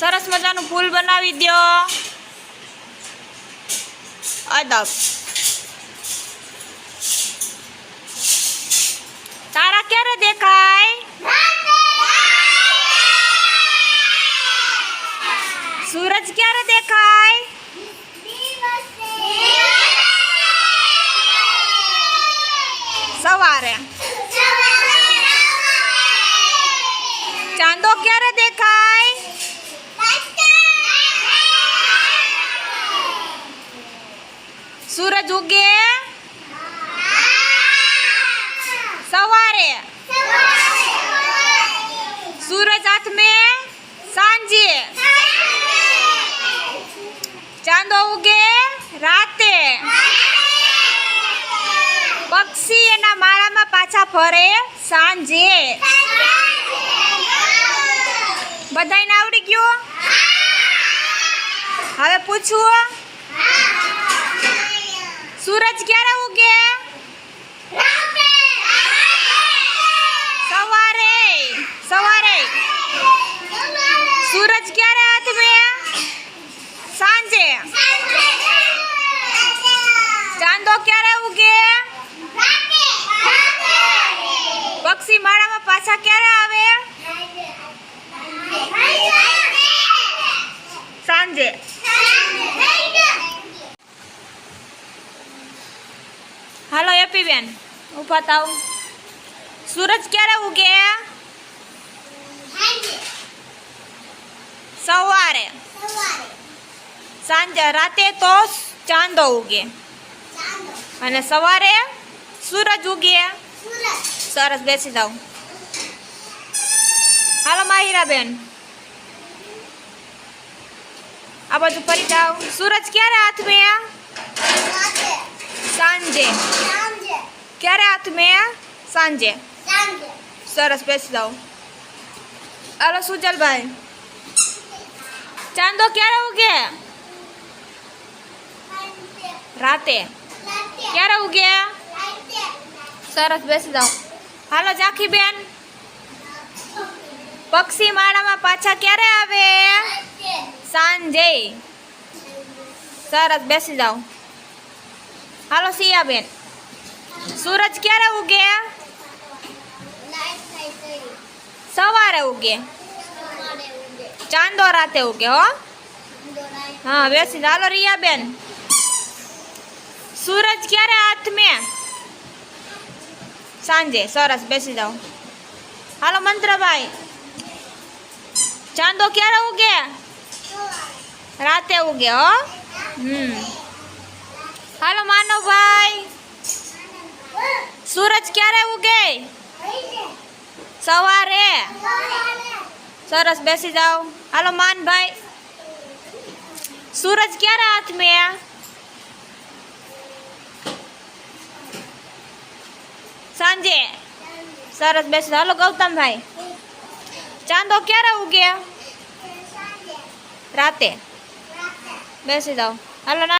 સરસ મજાનું ફૂલ બનાવી દ્યો. અદબ. તારા ક્યારે દેખાય? સૂરજ ક્યારે દેખાય? સવારે ચાંદો ક્યારે દેખાય સૂરજ ઉગે? સવારે. સૂરજ હાથ में સાંજે. ચાંદો ઉગે? રાતે. પક્ષી એના માળામાં પાછા ફરે સાંજે. બધાને આવડી ગયું? હવે પૂછું? સૂરજ ક્યારે ઉગે? સવારે. સવારે. સૂરજ ક્યારે હાથ में સાંજે. ચાંદો ક્યારે ઉગે? પક્ષી માળામાં પાછા ક્યારે આવે? હાલો એપી બેન ઊભા થાવ સૂરજ ક્યારે ઉગે સવારે સાંજે રાતે તો ચાંદો ઉગે અને સવારે સૂરજ ઉગે સરસ બેસી જાઓ હાલો માહિરા બેન આ બાજુ ફરી જાઓ સૂરજ ક્યારે હાથ મેં સાંજે ક્યારે હાથ મેં સાંજે સરસ બેસી જાઓ હાલો સુજલભાઈ ચાંદો ક્યારે ઉગે રાતે ક્યારે ઉગે સરસ બેસી જાઓ હાલો જાખી બેન પક્ષી માળામાં પાછા ક્યારે આવે સાંજે સરસ બેસી જાઓ હાલો સિયા બેન સૂરજ ક્યારે ઉગે? સવારે ઉગે. ચાંદો રાતે ઉગે, હો? હા બેસી જાઓ. હાલો રિયા બેન સૂરજ ક્યારે હાથ મેં? સાંજે. સરસ, બેસી જાઓ. હાલો, મંત્રભાઈ. ચાંદો ક્યારે ઉગે? રાતે ઉગે, હો? હમ. હાલો, માનવભાઈ. સૂરજ ક્યારે ઉગે સવારે સરસ બેસી જાઓ હાલો માનભાઈ સૂરજ ક્યારે હાથ મેં સાંજે સરસ બેસી જાઓ હાલો ગૌતમભાઈ ચાંદો ક્યારે ઉગે રાતે બેસી જાઓ હાલો ના